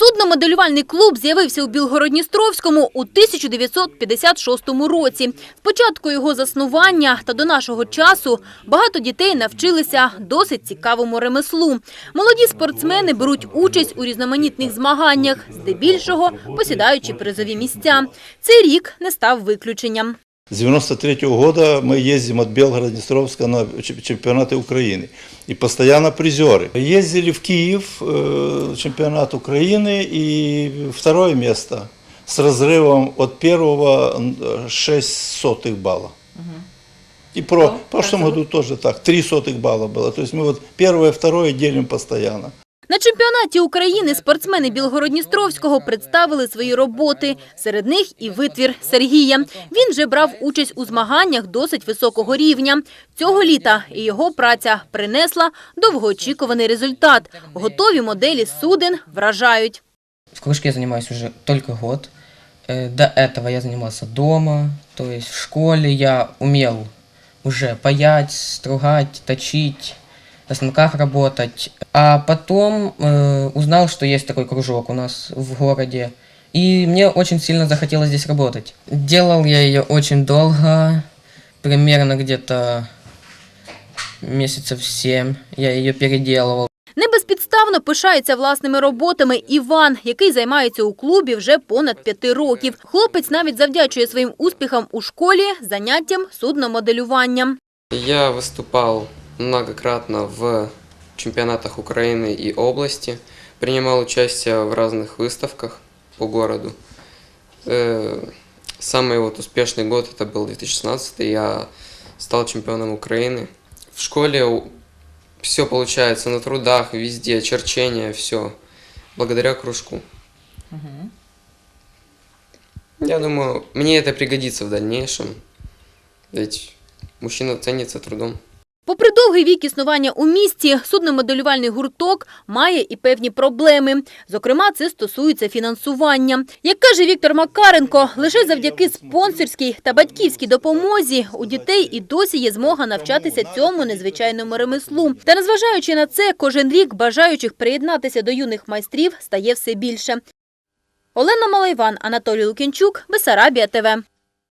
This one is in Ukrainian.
Судномоделювальний клуб з'явився у Білгородністровському у 1956 році. З початку його заснування та до нашого часу багато дітей навчилися досить цікавому ремеслу. Молоді спортсмени беруть участь у різноманітних змаганнях, здебільшого посідаючи призові місця. Цей рік не став виключенням. С 93 года мы ездим от Белгорода Днестровска на чемп- чемпионаты Украины. И постоянно призеры. Ездили в Киев, э, чемпионат Украины, и второе место с разрывом от первого м, 6 сотых балла. И про, в прошлом году тоже так, 3 сотых балла было. То есть мы вот первое, второе делим постоянно. На чемпіонаті України спортсмени Білгородністровського представили свої роботи. Серед них і витвір Сергія. Він вже брав участь у змаганнях досить високого рівня. Цього літа і його праця принесла довгоочікуваний результат. Готові моделі суден вражають. В кружке я занимаюсь уже только год. Э, До этого я занимался дома, то в школе я умел уже паять, стругать, точить, на станках работать. А потом э, узнал, что есть такой кружок у нас в городе, и мне очень сильно захотелось здесь работать. Делал я ее очень долго, примерно где-то месяцев семь я ее переделывал. Не безпідставно пишається власними роботами Іван, який займається у клубі вже понад п'яти років. Хлопець навіть завдячує своїм успіхам у школі заняттям судномоделюванням. Я выступал многократно в чемпионатах Украины и области, принимал участие в разных выставках по городу. Э, Самый вот успешный год это был 2016, я стал чемпионом Украины. В школе все получается на трудах, везде, черчение, все, благодаря кружку. Я думаю, мне это пригодится в дальнейшем, ведь мужчина ценится трудом. Попри довгий вік існування у місті, судномоделювальний гурток має і певні проблеми. Зокрема, це стосується фінансування. Як каже Віктор Макаренко, лише завдяки спонсорській та батьківській допомозі у дітей і досі є змога навчатися цьому незвичайному ремеслу. Та незважаючи на це, кожен рік бажаючих приєднатися до юних майстрів стає все більше. Олена Малайван, Анатолій Лукінчук, Бесарабія ТВ.